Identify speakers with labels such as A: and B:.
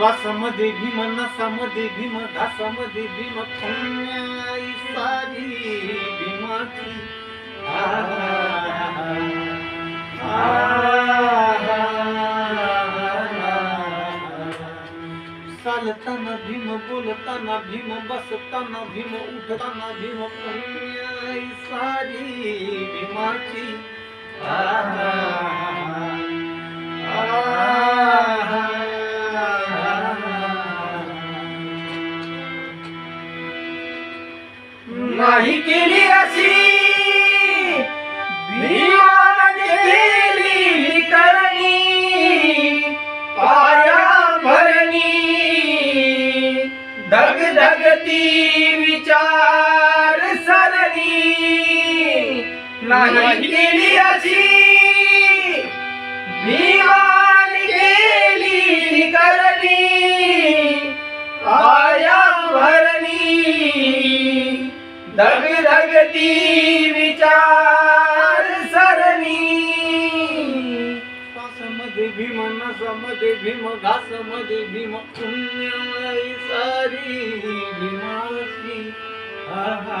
A: श्वासामध्ये भीम नसामध्ये भीम घासामध्ये भीम पुण्याई सारी भीमाची आहा, आहा. चालताना भीम बोलताना भीम बसताना भीम उठताना भीम पुण्याई सारी भीमाची नाही केली अशी. केली करणी पाया भरणी. धग धगती विचार सरणी. नाही केली अशी. भीमाने केली करणी पाया भरणी. दग धगती विचार सरणी। भीम न समद भीम घा समद भीम पुण्य सारी भीमासी आहा